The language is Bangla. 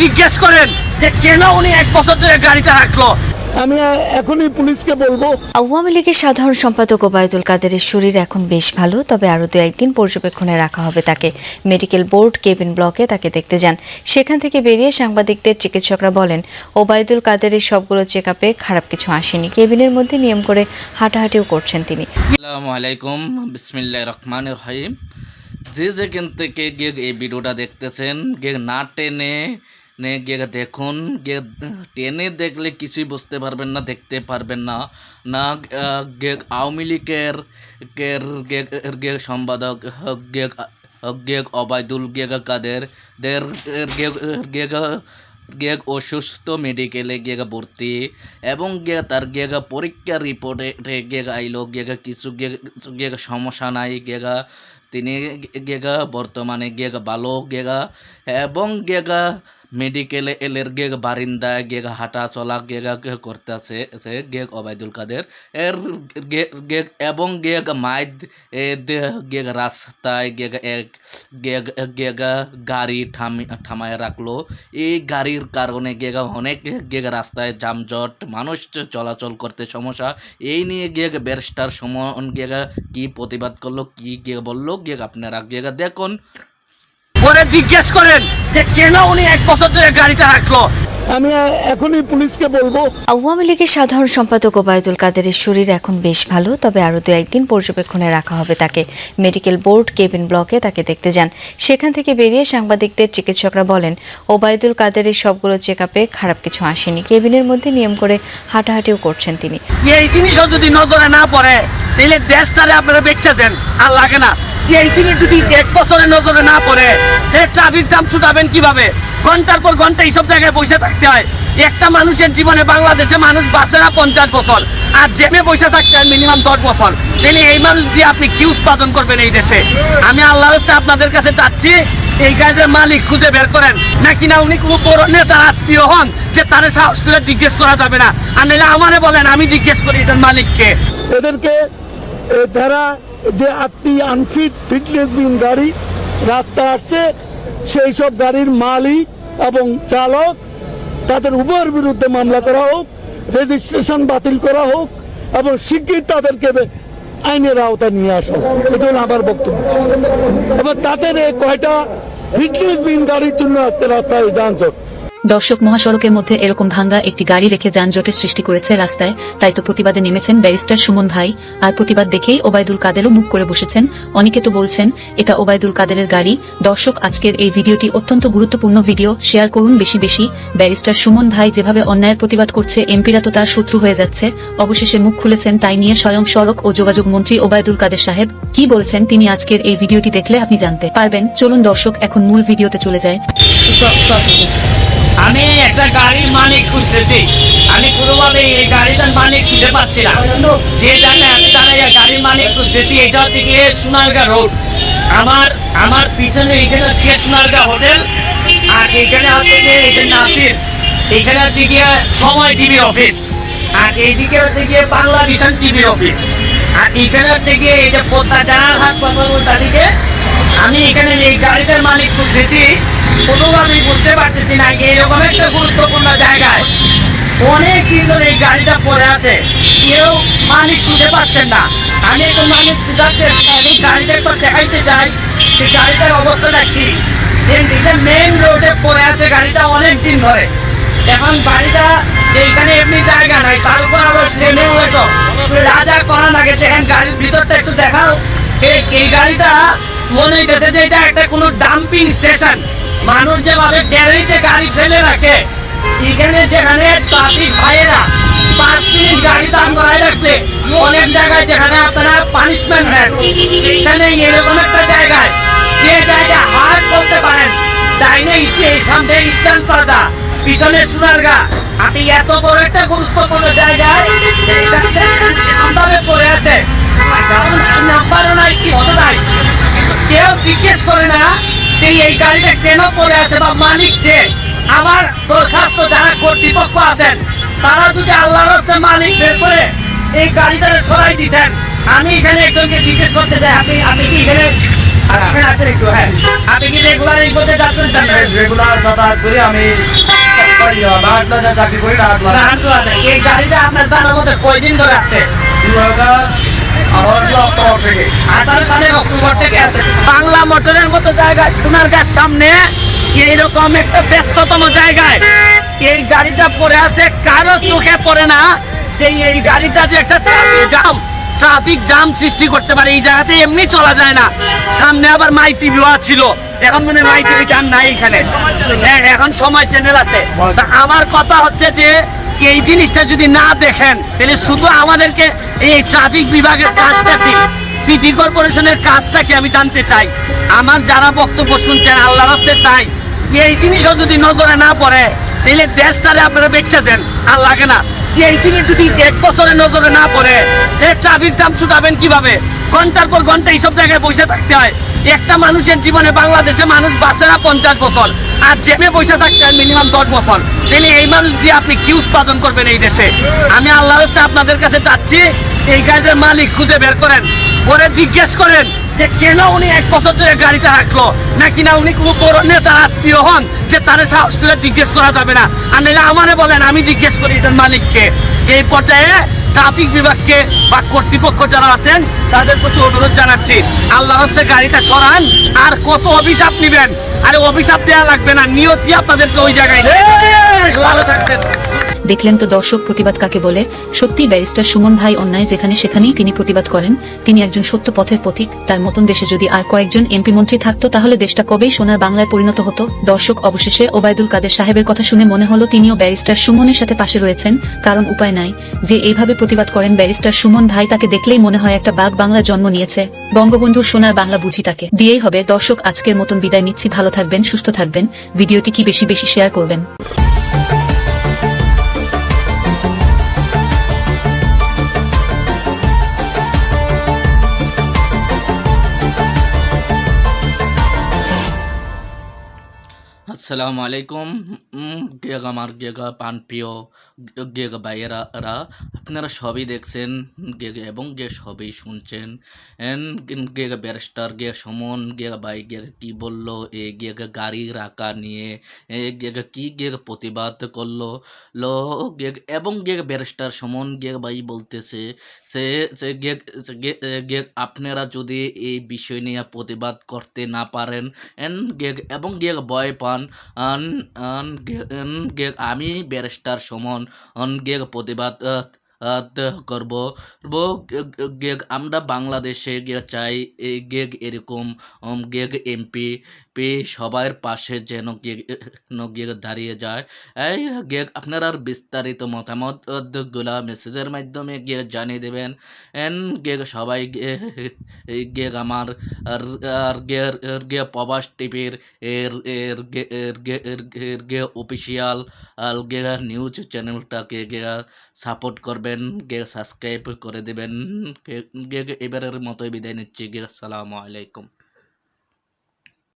জিজ্ঞেস করেন যে কেন উনি এক বছর ধরে গাড়িটা রাখল? আমি এখনই পুলিশকে বলব। আওয়ামী লীগের সাধারণ সম্পাদক ওবায়দুল কাদেরের শরীর এখন বেশ ভালো তবে আরও দু একদিন পর্যবেক্ষণে রাখা হবে তাকে। মেডিকেল বোর্ড কেবিন ব্লকে তাকে দেখতে যান। সেখান থেকে বেরিয়ে সাংবাদিকদের চিকিৎসকরা বলেন ওবায়দুল কাদেরের সবগুলো চেক আপে খারাপ কিছু আসেনি। কেবিনের মধ্যে নিয়ম করে হাঁটাহাঁটিও করছেন তিনি। আসসালামু আলাইকুম। বিসমিল্লাহ রহমান রহিম। যে যেখান থেকে গিয়ে এই ভিডিওটা দেখতেছেন গিয়ে না টেনে নে গিয়ে দেখুন গিয়ে টেনে দেখলে কিছুই বুঝতে পারবেন না দেখতে পারবেন না না গিয়ে আওয়ামী লীগের গের গে- সম্পাদক গিয়ে গিয়ে অবায়দুল গিয়ে কাদের দের গিয়ে অসুস্থ মেডিকেলে গিয়ে ভর্তি এবং গিয়ে তার গিয়ে পরীক্ষার রিপোর্টে গিয়ে আইলো গিয়ে কিছু গিয়ে সমস্যা নাই গিয়ে তিনি গিয়ে বর্তমানে গিয়ে ভালো গিয়ে এবং গিয়ে মেডিকেলে এলের গিয়ে বারিন্দায় গিয়ে হাঁটা চলা গিয়ে করতেছে, সে গিয়ে অবায়দুল কাদের। এর গে- গে- এবং গিয়ে মাইদ গিয়ে রাস্তায় গিয়ে এক গিয়ে গিয়ে গাড়ি থামি, থামায় রাখল। এই গাড়ির কারণে গিয়ে অনেক গিয়ে রাস্তায় যানজট, মানুষ চলাচল করতে সমস্যা। এই নিয়ে গিয়ে ব্যারিস্টার সুমন গেগা কি প্রতিবাদ করল, কি গিয়ে বলল গিয়ে আপনারা গিয়ে দেখুন। পরে জিজ্ঞেস করেন যে কেন উনি এক বছর ধরে গাড়িটা রাখল? আমি এখনই পুলিশকে বলব। আওয়ামী লীগের সাধারণ সম্পাদক ওবায়দুল কাদেরের শরীর এখন বেশ ভালো তবে আরও দু একদিন পর্যবেক্ষণে রাখা হবে তাকে। মেডিকেল বোর্ড কেবিন ব্লকে তাকে দেখতে যান। সেখান থেকে বেরিয়ে সাংবাদিকদের চিকিৎসকরা বলেন ওবায়দুল কাদেরের সবগুলো চেক আপে খারাপ কিছু আসেনি। কেবিনের মধ্যে নিয়ম করে হাঁটাহাঁটিও করছেন তিনি। এই জিনিসও যদি নজরে না পড়ে তাহলে দেশটারে আপনারা বেচে দেন। আর লাগে না। জিনিস যদি এক বছরের নজরে না পড়ে কীভাবে? ঘণ্টার পর ঘণ্টা এইসব জায়গায় বসে থাকতে হয়। একটা মানুষের জীবনে বাংলাদেশে মানুষ বাঁচে না পঞ্চাশ বছর, আর জেমে বসে থাকতে হয় মিনিমাম দশ বছর। তাহলে এই মানুষ দিয়ে আপনি কি উৎপাদন করবেন এই দেশে? আমি আল্লাহ রাস্তায় আপনাদের কাছে চাচ্ছি, এই গাড়ির মালিক খুঁজে বের করেন। নাকি না উনি কোনো বড় নেতার আত্মীয় হন যে তারা সাহস করে জিজ্ঞেস করা যাবে না? আর নাহলে আমারে বলেন, আমি জিজ্ঞেস করি এটার মালিককে। এদেরকে যারা যে আটটি আনফিট ফিটনেসবিহীন গাড়ি রাস্তা আসছে, সেই সব গাড়ির মালিক এবং চালক, তাদের উভয়ের বিরুদ্ধে মামলা করা হোক রেজিস্ট্রেশন বাতিল করা হোক এবং শিগগির তাদেরকে আইনের আওতায় নিয়ে আসা এটা হলো আমার বক্তব্য। এবার তাদের এই কয়টা ফিটনেসবিহীন গাড়ির জন্য আজকে রাস্তায় যানজট? দর্শক মহাসড়কের মধ্যে এরকম ভাঙ্গা একটি গাড়ি রেখে যানজটের সৃষ্টি করেছে রাস্তায়, তাই তো প্রতিবাদে নেমেছেন ব্যারিস্টার সুমন ভাই। আর প্রতিবাদ দেখেই ওবায়দুল কাদেরও মুখ করে বসেছেন। অনেকে তো বলছেন, এটা ওবায়দুল কাদেরের গাড়ি। দর্শক, আজকের এই ভিডিওটি অত্যন্ত গুরুত্বপূর্ণ ভিডিও। শেয়ার করুন বেশি বেশি। ব্যারিস্টার সুমন ভাই যেভাবে অন্যায়ের প্রতিবাদ করছে, এমপিরা তো তার শত্রু হয়ে যাচ্ছে। অবশেষে মুখ খুলেছেন তাই নিয়ে স্বয়ং সড়ক ও যোগাযোগ মন্ত্রী ওবায়দুল কাদের সাহেব। কি বলছেন তিনি আজকের এই ভিডিওটি দেখলে আপনি জানতে পারবেন। চলুন দর্শক, এখন মূল ভিডিওতে চলে যায়। আমি একটা গাড়ির মালিক খুঁজতেছি। আমি কোনোভাবে এই গাড়িটার মালিক খুঁজে পাচ্ছি না। যে জায়গায় আমি দাঁড়াই গাড়ির মালিক খুঁজতেছি, এটা হচ্ছে গিয়ে সোনারগা রোড। আমার আমার পিছনে এখানে গিয়ে সোনারগা হোটেল, আর এখানে হচ্ছে গিয়ে এটা নাসির। এখানে হচ্ছে গিয়ে সময় টিভি অফিস, আর এইদিকে হচ্ছে গিয়ে বাংলা ভিশন টিভি অফিস। আর এখানে হচ্ছে গিয়ে এটা পোদ্দা জানার হাসপাতাল আমি এখানে এই গাড়িটার মালিক খুঁজতেছি। কোনোভাবেই বুঝতে পারতেছি না এইরকম একটা গুরুত্বপূর্ণ জায়গায় অনেক দিন এই গাড়িটা পড়ে আছে। কেউ মালিক খুঁজে পাচ্ছেন না। আমি একটু মালিক খুঁজাচ্ছে, আমি গাড়িটা একবার দেখাইতে চাই যে গাড়িটার অবস্থাটা কি। এটা মেন রোডে পড়ে আছে গাড়িটা অনেক দিন ধরে। এখন বাড়িটা এইখানে এমনি জায়গা নাই, তার উপর আবার ট্রেনে হয়তো রাজা করা লাগে সেখানে গাড়ির ভিতরটা একটু দেখাও। এই এই গাড়িটা মনে হইতেছে যে এটা একটা কোনো ডাম্পিং স্টেশন মানুষ যেভাবে গ্যারেজে গাড়ি ফেলে রাখে, এখানে যেখানে ট্রাফিক ভাইয়েরা, পাঁচ মিনিট গাড়ি দাম করায় রাখলে অনেক জায়গায় যেখানে আপনারা পানিশমেন্ট নেন। এখানে এরকম একটা জায়গায়, যে জায়গায় হাট বলতে পারেন, ডাইনে সামনে স্ট্যান্ড পাতা পিছনে সোনারগা। আপনি এত বড় একটা গুরুত্বপূর্ণ জায়গায় নাম্বারে পড়ে আছে নাম্বারও নাই কিছু নাই কেউ জিজ্ঞেস করে না যে এই গাড়িটা কেন পড়ে আছে বা মালিক কে? আমার দরখাস্ত যারা কর্তৃপক্ষ আছেন তারা যদি আল্লাহর হস্তে মালিক বের করে এই গাড়িটা সরাই দিতেন আমি এখানে একজনকে জিজ্ঞেস করতে চাই আপনি আপনি কি এখানে আপনি আসেন একটু হ্যাঁ। আপনি কি রেগুলার এই যাচ্ছেন? রেগুলার যাতায়াত করি আমি এই গাড়িটা আপনার জানার মধ্যে কয়দিন ধরে আছে? বাংলা মোটরের মতো জায়গায় সোনারগাঁর সামনে এইরকম একটা ব্যস্ততম জায়গায়। এই গাড়িটা পড়ে আছে কারও চোখে পড়ে না যে এই গাড়িটা যে একটা জাম ট্রাফিক জাম সৃষ্টি করতে পারে। এই জায়গাতে এমনি চলা যায় না। সামনে আবার মাই টিভিও ছিল। এখন মানে মাই টিভি গান নাই এখানে। হ্যাঁ, এখন সময় চ্যানেল আছে। আমার কথা হচ্ছে যে এই জিনিসটা যদি না দেখেন, তাহলে শুধু আমাদেরকে এই ট্রাফিক বিভাগের কাজটা কি? সিটি কর্পোরেশনের কাজটা কি আমি জানতে চাই? আমার যারা বক্তব্য শুনছেন আল্লাহ রাস্তে চাই, এই জিনিসও যদি নজরে না পড়ে তাহলে দেশটারে আপনারা বেচে দেন, আর লাগে না। এই জিনিস যদি এক বছরের নজরে না পড়ে ট্রাফিক জাম ছুটাবেন কীভাবে? ঘণ্টার পর ঘণ্টা এইসব জায়গায় বসে থাকতে হয়। একটা মানুষের জীবনে বাংলাদেশে মানুষ বাঁচে না পঞ্চাশ বছর, আর জেমে বসে থাকতে হয় মিনিমাম দশ বছর। তাহলে এই মানুষ দিয়ে আপনি কি উৎপাদন করবেন এই দেশে? আমি আল্লাহ আপনাদের কাছে চাচ্ছি, এই গাড়িটার মালিক খুঁজে বের করেন, পরে জিজ্ঞেস করেন যে কেন উনি এক বছর ধরে গাড়িটা রাখল? নাকি না উনি কোনো বড় নেতার আত্মীয় হন যে তারা সাহস করে জিজ্ঞেস করা যাবে না? আর নাহলে আমারে বলেন, আমি জিজ্ঞেস করি এটার মালিককে। এই পর্যায়ে ট্রাফিক বিভাগকে বা কর্তৃপক্ষ যারা আছেন, তাদের প্রতি অনুরোধ জানাচ্ছি। আল্লাহ হস্তে গাড়িটা সরান, আর কত অভিশাপ নিবেন? আরে অভিশাপ দেওয়া লাগবে না, নিয়তি আপনাদেরকে ওই জায়গায় ভালো থাকবেন। দেখলেন তো দর্শক প্রতিবাদ কাকে বলে? সত্যি ব্যারিস্টার সুমন ভাই অন্যায় যেখানে সেখানেই তিনি প্রতিবাদ করেন। তিনি একজন সত্য পথের পথিক তার মতন দেশে যদি আর কয়েকজন এমপি মন্ত্রী থাকতো, তাহলে দেশটা কবেই সোনার বাংলায় পরিণত হতো। দর্শক অবশেষে ওবায়দুল কাদের সাহেবের কথা শুনে মনে হলো তিনিও ব্যারিস্টার সুমনের সাথে পাশে রয়েছেন, কারণ উপায় নাই। যে এইভাবে প্রতিবাদ করেন ব্যারিস্টার সুমন ভাই, তাকে দেখলেই মনে হয় একটা বাঘ বাংলা জন্ম নিয়েছে। বঙ্গবন্ধুর সোনার বাংলা বুঝি তাকে। দিয়েই হবে। দর্শক, আজকের মতন বিদায় নিচ্ছি। ভালো থাকবেন, সুস্থ থাকবেন। ভিডিওটি কি বেশি বেশি শেয়ার করবেন? আসসালামু আলাইকুম। গেগ আমার গেগা পান প্রিয়, গেগ ভাইয়েরা আপনারা সবই দেখছেন, গেগ এবং গে সবই শুনছেন। গেগ ব্যারিস্টার, গে সমন, গেগ ভাই, গেগ কি বলল, এ গেগ গাড়ি রাখা নিয়ে, এ গেগ কি গেগ প্রতিবাদ করল, লো, গেগ এবং গেগ ব্যারিস্টার সমন, গেগ ভাই বলতেছে, সে সে গেগ গে- গেগ আপনারা যদি এই বিষয় নিয়ে প্রতিবাদ করতে না পারেন, এন, গেগ এবং গেগ ভয় পান আমি ব্যারিস্টার সমন। অনগের প্রতিবাদ করব। গেগ, আমরা বাংলাদেশে গে চাই গেগ এরকম গেগ এমপি, পি, সবার পাশে যেন গেগ দাঁড়িয়ে যায়। এই গেগ, আপনার বিস্তারিত মতামতগুলা মেসেজের মাধ্যমে গিয়ে জানিয়ে দেবেন। এন, গেগ, সবাই গেগ আমার, আর গে প্রবাস টিভির, এর এর গে অফিসিয়াল গে নিউজ চ্যানেলটাকে গে সাপোর্ট করবেন গে সাবস্ক্রাইব করে দেবেন। এবারের মতোই বিদায় নিচ্ছি। গে আসসালামু আলাইকুম।